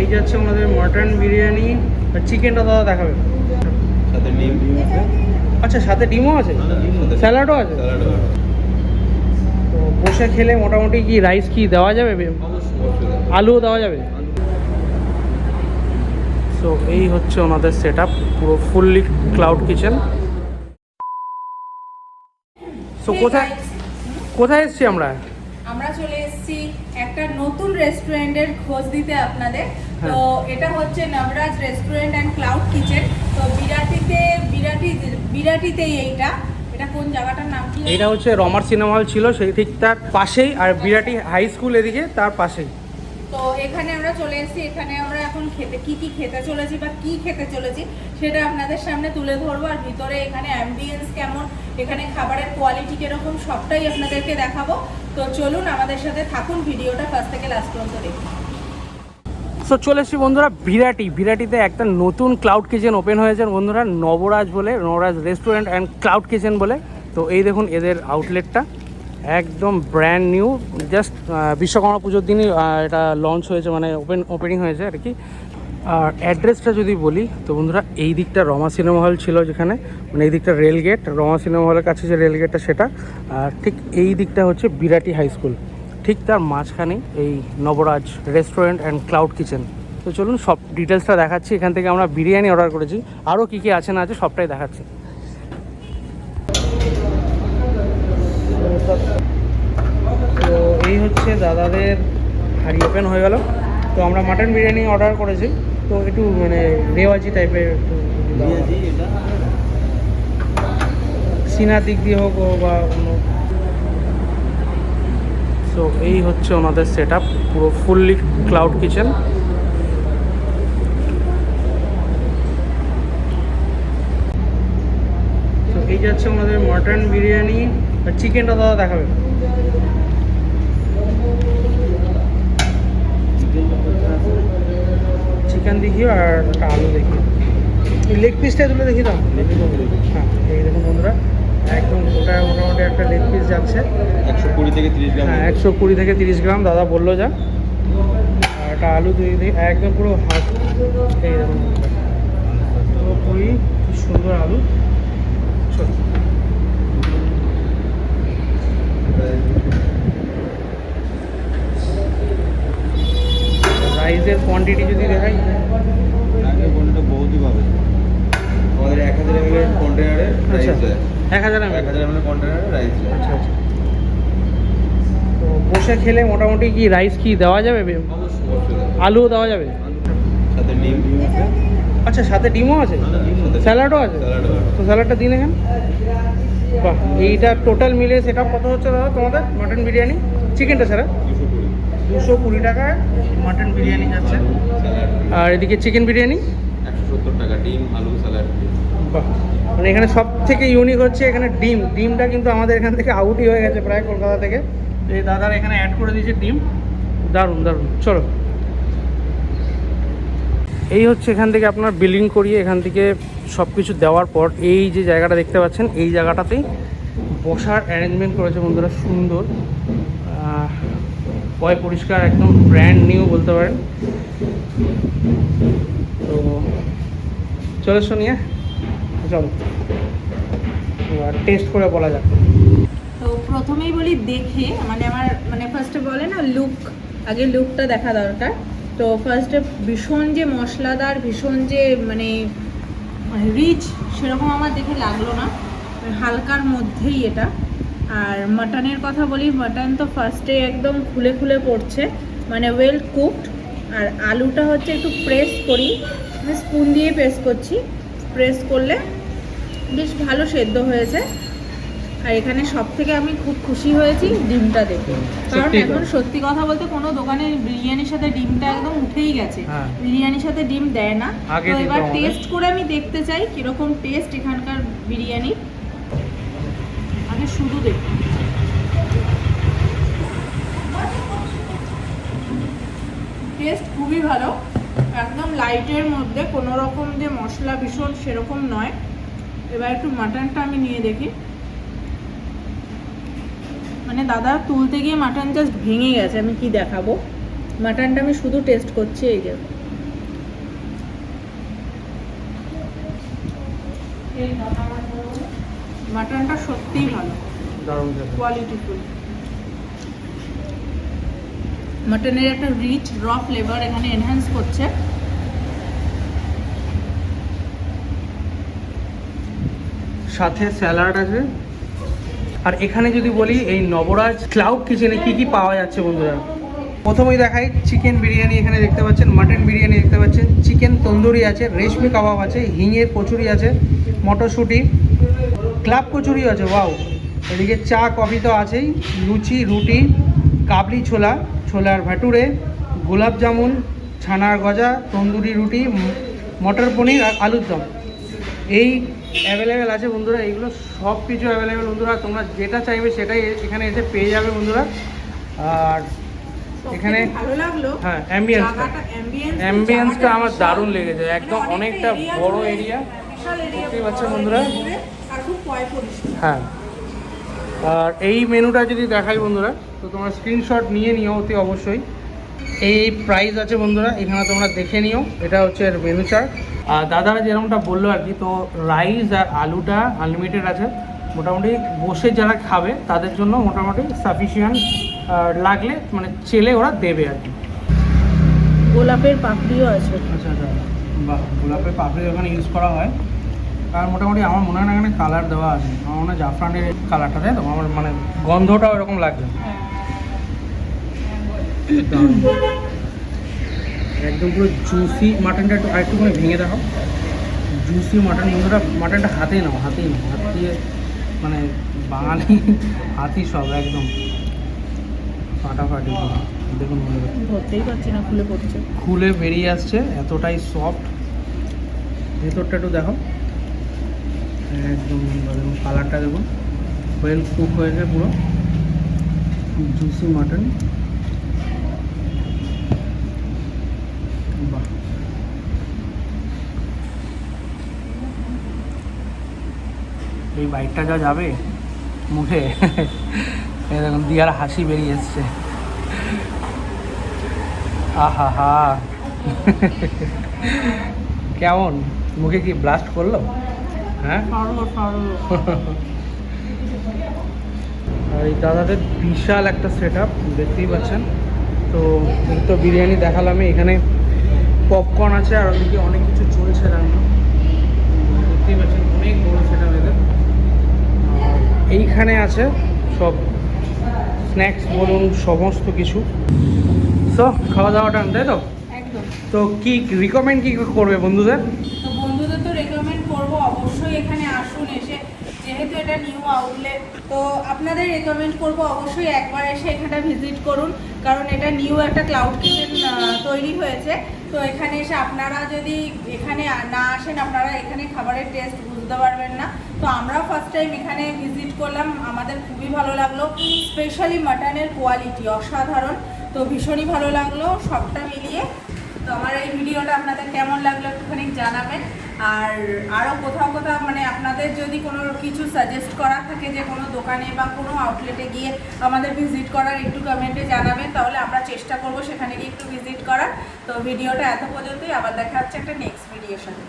এই যাচ্ছে আমাদের মটন বিরিয়ানি আর চিকেনটা দাদা দেখাবে। সাথে ডিম আচ্ছা সাথে ডিমও আছে? স্যালাডও আছে? স্যালাডও আছে। তো বসে খেলে মোটামুটি কি রাইস কি দেওয়া যাবে? অবশ্যই আলুও দেওয়া যাবে? সো এই হচ্ছে ওনাদের সেট আপ পুরো ফুললি ক্লাউড কিচেন সো কোথায় কোথায় এসছি আমরা? আমরা চলে এসেছি একটা নতুন রেস্টুরেন্টের খোঁজ দিতে আপনাদের। তো এটা হচ্ছে Nabaraj restaurant and cloud kitchen. তো বিরাটিতে বিরাটি বিরাটিতেই এইটা। এটা কোন জায়গাটার নাম কি? এটা হচ্ছে রমার সিনেমা হল ছিল সেই ঠিক তার পাশেই আর বিরাটি হাই স্কুল এদিকে তার পাশেই। তো এখানে আমরা চলে এসেছি। এখানে আমরা এখন খেতে কি কি খেতে চলেছি বা কি খেতে চলেছি সেটা আপনাদের সামনে তুলে ধরবো। আর ভিতরে এখানে অ্যাম্বিয়েন্স কেমন এখানে খাবারের কোয়ালিটি কীরকম সবটাই আপনাদেরকে দেখাবো। তো চলুন আমাদের সাথে থাকুন ভিডিওটা ফার্স্ট থেকে লাস্ট পর্যন্ত দেখুন। সো চলে এসছি বন্ধুরা বিরাটি বিরাটিতে একটা নতুন ক্লাউড কিচেন ওপেন হয়েছে বন্ধুরা, নবরাজ বলে, Nabaraj restaurant and cloud kitchen বলে। তো এই দেখুন এদের আউটলেটটা একদম ব্র্যান্ড নিউ জাস্ট বিশ্বকর্মা পুজোর দিনই এটা লঞ্চ হয়েছে মানে ওপেন ওপেনিং হয়েছে আর কি। আর অ্যাড্রেসটা যদি বলি, তো বন্ধুরা এই দিকটা রমা সিনেমা হল ছিল যেখানে মানে এই দিকটা রেলগেট রমা সিনেমা হলের কাছে যে রেলগেটটা সেটা। আর ঠিক এই দিকটা হচ্ছে বিরাটি হাই স্কুল ঠিক তার মাঝখানে এই Nabaraj restaurant and cloud kitchen তো চলুন সব ডিটেলসটা দেখাচ্ছি এখান থেকে আমরা বিরিয়ানি অর্ডার করেছি। আরও কী কী আছে না আছে সবটাই দেখাচ্ছি। তো এই হচ্ছে দাদাদের হাড়ি ওপেন হয়ে গেল। তো আমরা মাটন বিরিয়ানি অর্ডার করেছি। তো একটু মানে রেওয়াজি টাইপের একটু সিনার দিক দিয়ে হোক বা অন্য সো এই হচ্ছে ওনাদের সেট আপ পুরো ফুললি ক্লাউড কিচেন তো এই যাচ্ছে আমাদের মটন বিরিয়ানি আর চিকেনটা দাদা দেখাবে। চিকেন দেখিও আর একটা আলু দেখি। লেগ পিসটা তুলে দেখি দাও হ্যাঁ এই দেখুন বন্ধুরা। একদম গোটা মোটামুটি একটা লেগ পিস যাচ্ছে। একশো কুড়ি থেকে তিরিশ গ্রাম হ্যাঁ একশো কুড়ি থেকে তিরিশ গ্রাম দাদা বলল যা। আর একটা আলু দুই একদম পুরো হাফ এই দেখুন। পুরোপুরি কি সুন্দর আলু। রাইসের কোয়ান্টিটি যদি দেখাই। কোনটা বহুতই পাবে। আমাদের এক হাজার এম এর কন্টেনারে রাইস আচ্ছা। দেয়। এক হাজার এক হাজার এম এর কন্টেনারে রাইস দেয়। আচ্ছা আচ্ছা। তো বসে খেলে মোটামুটি কি রাইস কি দেওয়া যাবে? আলুও দেওয়া যাবে? সাথে ডিম আচ্ছা সাথে ডিমও আছে? স্যালাডও আছে? তো স্যালাডটা দিন এখানে। বাহ এইটা টোটাল মিলে সেটা কত হচ্ছে দাদা তোমাদের? মাটন বিরিয়ানি? চিকেনটা স্যার দুশো কুড়ি। টাকায় মাটন বিরিয়ানি যাচ্ছে। আর এদিকে চিকেন বিরিয়ানি? সত্তর টাকা, ডিম, আলু স্যালাড মানে এখানে সব থেকে ইউনিক হচ্ছে এখানে ডিম। ডিমটা কিন্তু আমাদের এখান থেকে আউটই হয়ে গেছে প্রায় কলকাতা থেকে। এই দাদার এখানে অ্যাড করে দিয়েছে ডিম। দারুণ দারুণ। চলো। এই হচ্ছে এখান থেকে আপনার বিলিং করিয়ে এখান থেকে সব কিছু দেওয়ার পর এই যে জায়গাটা দেখতে পাচ্ছেন, এই জায়গাটাতেই বসার অ্যারেঞ্জমেন্ট করেছে বন্ধুরা, সুন্দর। পয় পরিষ্কার, একদম ব্র্যান্ড নিউ বলতে পারেন। চলে শুনিয়ে চলো। টেস্ট করে বলা যাক। তো প্রথমেই বলি দেখে মানে আমার মানে ফার্স্টে বলে না লুক আগে লুকটা দেখা দরকার। তো ফার্স্টে ভীষণ যে মশলাদার, ভীষণ যে মানে রিচ সেরকম আমার দেখে লাগল না। হালকার মধ্যেই এটা। আর মাটনের কথা বলি মাটন তো ফার্স্টে একদম খুলে খুলে পড়ছে। মানে ওয়েল কুকড আর আলুটা হচ্ছে একটু প্রেস করি। আমি স্পুন দিয়ে প্রেস করছি। প্রেস করলে বেশ ভালো সেদ্ধ হয়েছে। আর এখানে সব থেকে আমি খুব খুশি হয়েছি ডিমটা দেখে। কারণ এখন সত্যি কথা বলতে কোনো দোকানে বিরিয়ানির সাথে ডিমটা একদম উঠেই গেছে। হ্যাঁ। বিরিয়ানির সাথে ডিম দেয় না। তো এবার টেস্ট করে আমি দেখতে চাই কীরকম টেস্ট এখানকার বিরিয়ানি। আগে শুধু দেখি। টেস্ট খুবই ভালো। একদম লাইটের মধ্যে কোনো রকম যে মশলা ভীষণ সেরকম নয়। এবার একটু মাটনটা আমি নিয়ে দেখি। মানে দাদা তুলতে গিয়ে মাটন জাস্ট ভেঙে গেছে আমি কি দেখাবো? মাটনটা আমি শুধু টেস্ট করছি এই যে। মাটনটা সত্যিই ভালো। কোয়ালিটিফুল মাটনের একটা রিচ র ফ্লেভার এখানে এনহ্যান্স করছে। সাথে স্যালাড আছে। আর এখানে যদি বলি, এই নবরাজ ক্লাউড কিচেনে কি কি পাওয়া যাচ্ছে বন্ধুরা? প্রথমেই দেখাই চিকেন বিরিয়ানি এখানে দেখতে পাচ্ছেন মাটন বিরিয়ানি দেখতে পাচ্ছেন। চিকেন তন্দুরি আছে, রেশমি কাবাব আছে, হিঙের কচুরি আছে, মটরশুঁটি ক্লাব কচুরি আছে ওয়াও এদিকে চা কফি তো আছেই, লুচি, রুটি, কাবলি ছোলা। ছোলার ভাটুরে গোলাপ জামুন ছানার গজা তন্দুরি রুটি মটর পনির আর আলুর দম। এই অ্যাভেলেবেল আছে বন্ধুরা এইগুলো সব কিছু অ্যাভেলেবেল বন্ধুরা তোমরা যেটা চাইবে সেটাই এখানে এসে পেয়ে যাবে বন্ধুরা। আর এখানে হ্যাঁ অ্যাম্বিয়েন্সটা অ্যাম্বিয়েন্সটা আমার দারুণ লেগেছে মানে একদম অনেকটা বড় এরিয়া পাচ্ছেন area বন্ধুরা। হ্যাঁ। আর এই মেনুটা যদি দেখাই বন্ধুরা তো তোমরা স্ক্রিনশট নিয়ে নিও অতি অবশ্যই। এই প্রাইস আছে বন্ধুরা এখানে তোমরা দেখে নিও এটা হচ্ছে এর মেনু চার্ট আর দাদারা যেরকমটা বলল আর কি তো রাইস আর আলুটা আনলিমিটেড আছে। মোটামুটি বসে যারা খাবে তাদের জন্য মোটামুটি সাফিসিয়েন্ট লাগলে মানে চেলে ওরা দেবে আর কি। গোলাপের পাপড়িও আছে। আচ্ছা আচ্ছা। বাহ গোলাপের পাপড়ি ওখানে ইউজ করা হয়। আর মোটামুটি আমার মনে হয় না এখানে কালার দেওয়া আছে। আমার মনে হয় জাফরানের কালারটা তাই তো? আমার মানে গন্ধটাও এরকম লাগছে। একদম পুরো জুসি মাটনটা একটু আরেকটুখানি ভেঙে দেখো জুসি মাটন বন্ধুরা মাটনটা হাতেই নাও হাতেই নাও। হাত দিয়ে মানে বাঙালি হাতি সব একদম। ফাটাফাটি। দেখুন ধরতেই পারছি না খুলে পড়ছে। খুলে বেরিয়ে আসছে এতটাই সফট ভেতরটা একটু দেখো একদম দেখুন কালারটা দেখুন। ওয়েল কুক হয়েছে পুরো। জুসি মাটন এই বাইকটা যা যাবে, মুখে। দেখুন, দিয়ার হাসি বেরিয়ে এসছে। আহা হা কেমন? মুখে কি ব্লাস্ট করল? হ্যাঁ? আর এই দাদাদের বিশাল একটা সেট আপ দেখতেই পাচ্ছেন। তো তো বিরিয়ানি দেখালামই এখানে পপকর্ন আছে আর ওদিকে অনেক কিছু চলছে রান্না। দেখতেই পাচ্ছেন অনেক বড় সেট আপ এদের এইখানে আছে সব স্ন্যাক্স বলুন সমস্ত কিছু। তো খাওয়া দাওয়াটা তাই তো? তো কি রিকমেন্ড কি করবে বন্ধুদের তো রেকমেন্ড করব অবশ্যই এখানে আসুন এসে যেহেতু এটা নিউ আউটলেট তো আপনাদের রেকমেন্ড করব অবশ্যই একবার এসে এখানটা ভিজিট করুন, কারণ এটা নিউ একটা ক্লাউড কিচেন তৈরি হয়েছে। তো এখানে এসে আপনারা যদি এখানে না আসেন, আপনারা এখানে খাবারের টেস্ট বুঝতে পারবেন না। তো আমরা ফার্স্ট টাইম এখানে ভিজিট করলাম, আমাদের খুবই ভালো লাগল স্পেশালি মাটনের কোয়ালিটি অসাধারণ। তো ভীষণই ভালো লাগল সবটা মিলিয়ে। তো আমার এই ভিডিওটা আপনাদের কেমন লাগল একটুখানি জানাবেন। আর আরও কোথাও কোথাও মানে আপনাদের যদি কোনো কিছু সাজেস্ট করা থাকে যে কোনো দোকানে বা কোনো আউটলেটে গিয়ে আমাদের ভিজিট করার একটু কমেন্টে জানাবেন, তাহলে আমরা চেষ্টা করব সেখানে গিয়ে একটু ভিজিট করার। তো ভিডিওটা এত পর্যন্তই, আবার দেখা হচ্ছে একটা নেক্সট ভিডিওর সাথে।